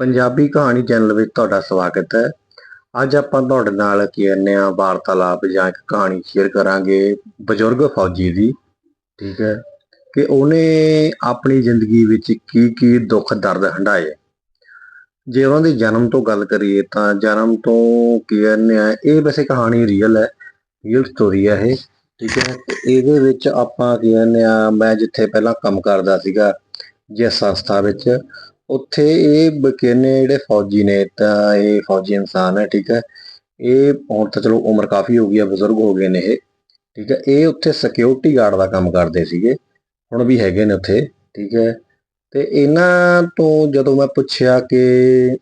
ਪੰਜਾਬੀ ਕਹਾਣੀ ਚੈਨਲ ਵਿੱਚ ਤੁਹਾਡਾ ਸਵਾਗਤ ਹੈ। ਅੱਜ ਆਪਾਂ ਤੁਹਾਡੇ ਨਾਲ ਕੀ ਕਹਿੰਦੇ ਆ ਵਾਰਤਾਲਾਪ ਜਾਂ ਇੱਕ ਕਹਾਣੀ ਸ਼ੇਅਰ ਕਰਾਂਗੇ ਬਜ਼ੁਰਗ ਫੌਜੀ ਦੀ, ਠੀਕ ਹੈ, ਕਿ ਉਹਨੇ ਆਪਣੀ ਜ਼ਿੰਦਗੀ ਵਿੱਚ ਕੀ ਕੀ ਦੁੱਖ ਦਰਦ ਹੰਢਾਏ। ਜੇ ਉਹਨਾਂ ਦੇ ਜਨਮ ਤੋਂ ਗੱਲ ਕਰੀਏ ਤਾਂ ਜਨਮ ਤੋਂ ਕੀ ਕਹਿੰਦੇ ਆ, ਇਹ ਵੈਸੇ ਕਹਾਣੀ ਰੀਅਲ ਹੈ ਰੀਅਲ ਸਟੋਰੀ ਹੈ ਇਹ, ਠੀਕ ਹੈ ਇਹਦੇ ਵਿੱਚ ਆਪਾਂ ਕੀ ਕਹਿੰਦੇ ਆ, ਮੈਂ ਜਿੱਥੇ ਪਹਿਲਾਂ ਕੰਮ ਕਰਦਾ ਸੀਗਾ, ਜਿਸ ਸੰਸਥਾ ਵਿੱਚ ਉੱਥੇ ਇਹ ਬਕੇਨੇ ਜਿਹੜੇ ਫੌਜੀ ਨੇ, ਤਾਂ ਇਹ ਫੌਜੀ ਇਨਸਾਨ ਹੈ, ਠੀਕ ਹੈ। ਇਹ ਹੁਣ ਤਾਂ ਚਲੋ ਉਮਰ ਕਾਫੀ ਹੋ ਗਈ ਹੈ ਬਜ਼ੁਰਗ ਹੋ ਗਏ ਨੇ ਇਹ, ਠੀਕ ਹੈ। ਇਹ ਉੱਥੇ ਸਿਕਿਉਰਿਟੀ ਗਾਰਡ ਦਾ ਕੰਮ ਕਰਦੇ ਸੀਗੇ, ਹੁਣ ਵੀ ਹੈਗੇ ਨੇ ਉੱਥੇ, ਠੀਕ ਹੈ। ਤੇ ਇਹਨਾਂ ਤੋਂ ਜਦੋਂ ਮੈਂ ਪੁੱਛਿਆ ਕਿ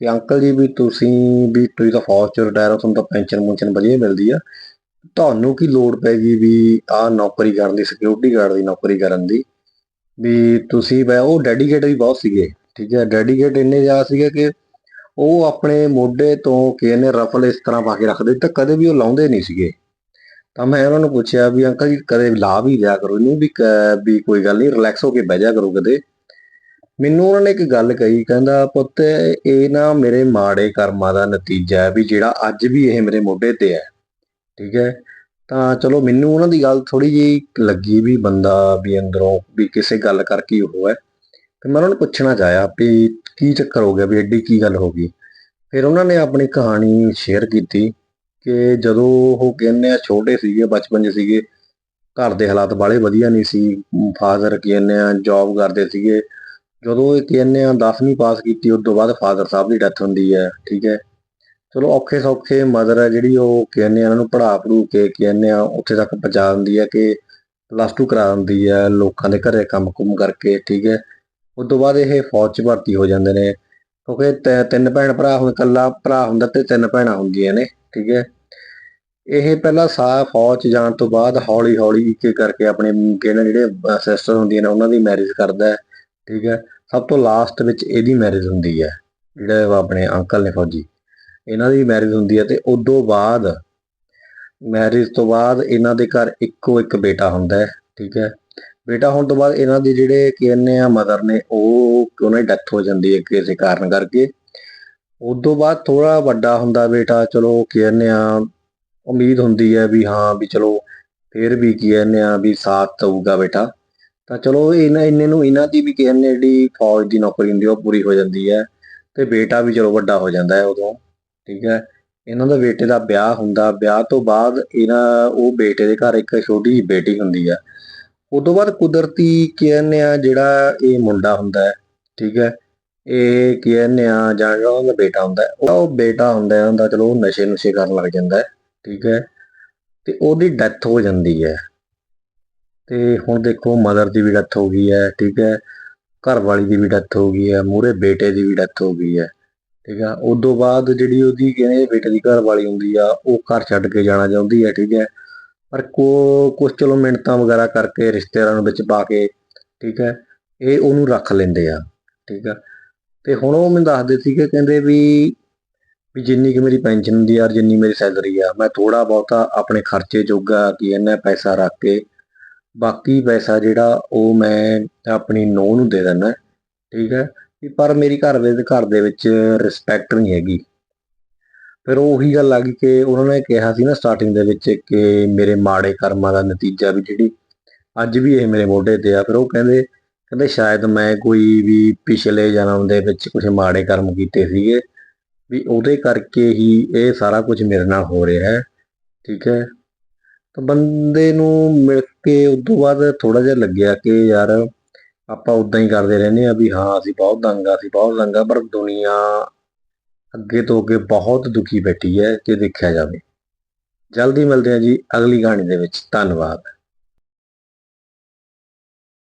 ਕਿ ਅੰਕਲ ਜੀ ਵੀ ਤੁਸੀਂ ਵੀ ਤੁਸੀਂ ਤਾਂ ਫੌਜ ਚ ਰਿਟਾਇਰ ਹੋ, ਤੁਹਾਨੂੰ ਤਾਂ ਪੈਨਸ਼ਨ ਮੁੰਚਨ ਵਧੀਆ ਮਿਲਦੀ ਆ। ਤੁਹਾਨੂੰ ਕੀ ਲੋੜ ਪੈ ਗਈ ਵੀ ਆਹ ਨੌਕਰੀ ਕਰਨ ਦੀ ਸਿਕਿਉਰਿਟੀ ਗਾਰਡ ਦੀ ਨੌਕਰੀ ਕਰਨ ਦੀ? ਵੀ ਤੁਸੀਂ ਬੈ ਉਹ ਡੈਡੀਕੇਟ ਵੀ ਬਹੁਤ ਸੀਗੇ, ਠੀਕ ਹੈ ਡੈਡੀਕੇਟ ਇੰਨੇ ਜ਼ਿਆਦਾ ਸੀਗੇ ਕਿ ਉਹ ਆਪਣੇ ਮੋਢੇ ਤੋਂ ਕਿਹਨੇ ਰਫਲ ਇਸ ਤਰ੍ਹਾਂ ਪਾ ਕੇ ਰੱਖਦੇ ਤਾਂ ਕਦੇ ਵੀ ਉਹ ਲਾਉਂਦੇ ਨਹੀਂ ਸੀਗੇ। ਤਾਂ ਮੈਂ ਉਹਨਾਂ ਨੂੰ ਪੁੱਛਿਆ ਵੀ ਅੰਕਲ ਜੀ ਕਦੇ ਲਾ ਵੀ ਲਿਆ ਕਰੋ ਇਹਨੂੰ ਵੀ ਕ- ਵੀ ਕੋਈ ਗੱਲ ਨਹੀਂ ਰਿਲੈਕਸ ਹੋ ਕੇ ਬਹਿ ਜਾ ਕਰੋ ਕਦੇ। ਮੈਨੂੰ ਉਹਨਾਂ ਨੇ ਇੱਕ ਗੱਲ ਕਹੀ, ਕਹਿੰਦਾ ਪੁੱਤ ਇਹ ਨਾ ਮੇਰੇ ਮਾੜੇ ਕਰਮਾਂ ਦਾ ਨਤੀਜਾ ਹੈ ਵੀ ਜਿਹੜਾ ਅੱਜ ਵੀ ਇਹ ਮੇਰੇ ਮੋਢੇ ਤੇ ਹੈ, ਠੀਕ ਹੈ। ਤਾਂ ਚਲੋ ਮੈਨੂੰ ਉਹਨਾਂ ਦੀ ਗੱਲ ਥੋੜੀ ਜਿਹੀ ਲੱਗੀ ਵੀ ਬੰਦਾ ਵੀ ਅੰਦਰੋਂ ਵੀ ਕਿਸੇ ਗੱਲ ਕਰਕੇ ਉਹ ਹੈ। ਤੇ ਮੈਂ ਉਹਨਾਂ ਨੂੰ ਪੁੱਛਣਾ ਚਾਹਿਆ ਵੀ ਕੀ ਚੱਕਰ ਹੋ ਗਿਆ ਵੀ ਐਡੀ ਕੀ ਗੱਲ ਹੋ ਗਈ। ਫਿਰ ਉਹਨਾਂ ਨੇ ਆਪਣੀ ਕਹਾਣੀ ਸ਼ੇਅਰ ਕੀਤੀ ਕਿ ਜਦੋਂ ਉਹ ਕਹਿੰਦੇ ਆ ਛੋਟੇ ਸੀਗੇ, ਬਚਪਨ 'ਚ ਸੀਗੇ, ਘਰ ਦੇ ਹਾਲਾਤ ਬਾਲੇ ਵਧੀਆ ਨਹੀਂ ਸੀ। ਫਾਦਰ ਕਹਿੰਦੇ ਆ ਜੌਬ ਕਰਦੇ ਸੀਗੇ। ਜਦੋਂ ਇਹ ਕਹਿੰਦੇ ਆ 10ਵੀਂ ਪਾਸ ਕੀਤੀ, ਉਸ ਤੋਂ ਬਾਅਦ ਫਾਦਰ ਸਾਹਿਬ ਦੀ ਡੈਥ ਹੁੰਦੀ ਹੈ, ਠੀਕ ਹੈ। ਚਲੋ ਔਖੇ ਸੌਖੇ ਮਦਰ ਹੈ ਜਿਹੜੀ ਉਹ ਕਹਿੰਦੇ ਆ ਇਹਨਾਂ ਨੂੰ ਪੜ੍ਹਾ ਪੜੂ ਕੇ ਕਹਿੰਦੇ ਆ, ਉੱਥੇ ਤੱਕ ਪਹੁੰਚਾ ਦਿੰਦੀ ਹੈ ਕਿ ਪਲੱਸ 2 ਕਰਾ ਦਿੰਦੀ ਹੈ ਲੋਕਾਂ ਦੇ ਘਰੇ ਕੰਮ ਕੁਮ ਕਰਕੇ, ਠੀਕ ਹੈ। ਉਸ ਤੋਂ ਬਾਅਦ ਇਹ ਫੌਜ 'ਚ ਭਰਤੀ ਹੋ ਜਾਂਦੇ ਨੇ, ਕਿਉਂਕਿ ਤੈ- ਤਿੰਨ ਭੈਣ ਭਰਾ ਹੁਣ ਇਕੱਲਾ ਭਰਾ ਹੁੰਦਾ ਤੇ ਤਿੰਨ ਭੈਣਾਂ ਹੁੰਦੀਆਂ ਨੇ, ਠੀਕ ਹੈ। ਇਹ ਪਹਿਲਾਂ ਸਾ, ਫੌਜ 'ਚ ਜਾਣ ਤੋਂ ਬਾਅਦ ਹੌਲੀ ਹੌਲੀ ਇੱਕ ਇੱਕ ਕਰਕੇ ਆਪਣੇ ਕਿਹੜੇ ਜਿਹੜੇ ਸਿਸਟਰ ਹੁੰਦੀਆਂ ਨੇ, ਉਹਨਾਂ ਦੀ ਮੈਰਿਜ ਕਰਦਾ ਹੈ ਠੀਕ ਹੈ। ਸਭ ਤੋਂ ਲਾਸਟ ਵਿੱਚ ਇਹਦੀ ਮੈਰਿਜ ਹੁੰਦੀ ਹੈ, ਜਿਹੜਾ ਆਪਣੇ ਅੰਕਲ ਨੇ ਫੌਜੀ। ਇਹਨਾਂ ਦੀ ਮੈਰਿਜ ਹੁੰਦੀ ਹੈ ਤੇ ਉਦੋਂ ਬਾਅਦ ਮੈਰਿਜ ਤੋਂ ਬਾਅਦ ਇਹਨਾਂ ਦੇ ਘਰ ਇੱਕੋ ਇੱਕ ਬੇਟਾ ਹੁੰਦਾ ਹੈ, ਠੀਕ ਹੈ। ਬੇਟਾ ਹੋਣ ਤੋਂ ਬਾਅਦ ਇਹਨਾਂ ਦੇ ਜਿਹੜੇ ਕਹਿੰਦੇ ਆ ਮਦਰ ਨੇ, ਉਹ ਉਹਨਾਂ ਦੀ ਡੈਥ ਹੋ ਜਾਂਦੀ ਹੈ ਕਿਸੇ ਕਾਰਨ ਕਰਕੇ। ਉਦੋਂ ਬਾਅਦ ਥੋੜਾ ਵੱਡਾ ਹੁੰਦਾ ਬੇਟਾ, ਚਲੋ ਕਹਿੰਦੇ ਆ, ਉਮੀਦ ਹੁੰਦੀ ਹੈ ਵੀ ਹਾਂ, ਵੀ ਚਲੋ ਫਿਰ ਵੀ ਕੀ ਕਹਿੰਦੇ ਆ, ਵੀ ਸਾਥ ਦਊਗਾ ਬੇਟਾ। ਤਾਂ ਚਲੋ ਇਹਨਾਂ, ਇੰਨੇ ਨੂੰ ਇਹਨਾਂ ਦੀ ਵੀ ਕਹਿੰਦੇ ਜਿਹੜੀ ਫੌਜ ਦੀ ਨੌਕਰੀ ਹੁੰਦੀ ਉਹ ਪੂਰੀ ਹੋ ਜਾਂਦੀ ਹੈ ਤੇ ਬੇਟਾ ਵੀ ਚਲੋ ਵੱਡਾ ਹੋ ਜਾਂਦਾ ਹੈ ਉਦੋਂ। ਠੀਕ ਹੈ। ਇਹਨਾਂ ਦਾ ਬੇਟੇ ਦਾ ਵਿਆਹ ਹੁੰਦਾ। ਵਿਆਹ ਤੋਂ ਬਾਅਦ ਇਹਨਾਂ ਉਹ ਬੇਟੇ ਦੇ ਘਰ ਇੱਕ ਛੋਟੀ ਜਿਹੀ ਬੇਟੀ ਹੁੰਦੀ ਆ। ਉਦੋਂ ਬਾਅਦ ਕੁਦਰਤੀ ਕਹਿੰਦੇ ਆ ਜਿਹੜਾ ਇਹ ਮੁੰਡਾ ਹੁੰਦਾ ਹੈ ਠੀਕ ਹੈ। ਇਹ ਕਹਿੰਦੇ ਆ ਜਾਂ ਜਿਹੜਾ ਉਹਦਾ ਬੇਟਾ ਹੁੰਦਾ ਹੈ, ਉਹ ਬੇਟਾ ਹੁੰਦਾ ਹੈ ਉਹਦਾ ਚਲੋ ਉਹ ਨਸ਼ੇ ਨੁਸ਼ੇ ਕਰਨ ਲੱਗ ਜਾਂਦਾ ਹੈ ਠੀਕ ਹੈ। ਤੇ ਉਹਦੀ ਡੈਥ ਹੋ ਜਾਂਦੀ ਹੈ। ਤੇ ਹੁਣ ਦੇਖੋ ਮਦਰ ਦੀ ਵੀ ਡੈਥ ਹੋ ਗਈ ਹੈ ਠੀਕ ਹੈ। ਘਰ ਵਾਲੀ ਦੀ ਵੀ ਡੈਥ ਹੋ ਗਈ ਹੈ ਮੂਰੇ ਬੇਟੇ ਦੀ ਵੀ ਡੈਥ ਹੋ ਗਈ ਹੈ। ਠੀਕ ਆ? ਉਦੋਂ ਬਾਅਦ ਜਿਹੜੀ ਉਹਦੀ ਕਹਿੰਦੇ ਬੇਟੇ ਦੀ ਘਰ ਵਾਲੀ ਹੁੰਦੀ ਆ, ਉਹ ਘਰ ਛੱਡ ਕੇ ਜਾਣਾ ਚਾਹੁੰਦੀ ਹੈ ਠੀਕ ਹੈ ਪਰ ਕੋ ਕੁਝ ਚਲੋ ਮਿੰਟਾਂ ਵਗੈਰਾ ਕਰਕੇ ਰਿਸ਼ਤੇਦਾਰਾਂ ਨੂੰ ਵਿੱਚ ਪਾ ਕੇ, ਠੀਕ ਹੈ ਇਹ ਉਹਨੂੰ ਰੱਖ ਲੈਂਦੇ ਆ, ਠੀਕ ਆ? ਤੇ ਹੁਣ ਉਹ ਮੈਨੂੰ ਦੱਸਦੇ ਸੀ ਕਿ ਕਹਿੰਦੇ ਵੀ ਵੀ ਜਿੰਨੀ ਕਿ ਮੇਰੀ ਪੈਨਸ਼ਨ ਹੁੰਦੀ ਆ ਜਿੰਨੀ ਮੇਰੀ ਸੈਲਰੀ ਆ, ਮੈਂ ਥੋੜਾ ਬਹੁਤਾ ਆਪਣੇ ਖਰਚੇ ਜੋਗਾ ਕਿ ਇਹਨਾਂ ਪੈਸਾ ਰੱਖ ਕੇ, ਬਾਕੀ ਪੈਸਾ ਜਿਹੜਾ ਉਹ ਮੈਂ ਆਪਣੀ ਨੂੰਹ ਨੂੰ ਦੇ ਦਿੰਦਾ, ਠੀਕ ਹੈ ਪਰ ਮੇਰੀ ਘਰ ਦੇ ਘਰ ਦੇ ਵਿੱਚ ਰਿਸਪੈਕਟ ਨਹੀਂ ਹੈਗੀ। ਫਿਰ ਉਹੀ ਗੱਲ ਆ ਗਈ ਕਿ ਉਹਨਾਂ ਨੇ ਕਿਹਾ ਸੀ ਨਾ ਸਟਾਰਟਿੰਗ ਦੇ ਵਿੱਚ ਕਿ ਮੇਰੇ ਮਾੜੇ ਕਰਮਾਂ ਦਾ ਨਤੀਜਾ ਵੀ ਜਿਹੜੀ ਅੱਜ ਵੀ ਇਹ ਮੇਰੇ ਮੋਢੇ ਤੇ ਆ। ਫਿਰ ਉਹ ਕਹਿੰਦੇ ਕਹਿੰਦੇ ਸ਼ਾਇਦ ਮੈਂ ਕੋਈ ਵੀ ਪਿਛਲੇ ਜਨਮ ਦੇ ਵਿੱਚ ਕੁਝ ਮਾੜੇ ਕਰਮ ਕੀਤੇ ਸੀਗੇ, ਵੀ ਉਹਦੇ ਕਰਕੇ ਹੀ ਇਹ ਸਾਰਾ ਕੁਝ ਮੇਰੇ ਨਾਲ ਹੋ ਰਿਹਾ ਹੈ। ਠੀਕ ਹੈ? ਤਾਂ ਬੰਦੇ ਨੂੰ ਮਿਲ ਕੇ ਉਸ ਤੋਂ ਬਾਅਦ ਥੋੜਾ ਜਿਹਾ ਲੱਗਿਆ ਕਿ ਯਾਰ ਆਪਾਂ ਉਦਾਂ ਹੀ ਕਰਦੇ ਰਹਿੰਦੇ ਆ ਵੀ ਹਾਂ, ਅਸੀਂ ਬਹੁਤ ਦੰਗਾ ਅਸੀਂ ਬਹੁਤ ਦੰਗਾ ਪਰ ਦੁਨੀਆ ਅੱਗੇ ਤੋਂ ਅੱਗੇ ਬਹੁਤ ਦੁਖੀ ਬੈਠੀ ਹੈ ਜੇ ਦੇਖਿਆ ਜਾਵੇ। ਜਲਦੀ ਮਿਲਦੇ ਹਾਂ ਜੀ ਅਗਲੀ ਕਹਾਣੀ ਦੇ ਵਿੱਚ। ਧੰਨਵਾਦ।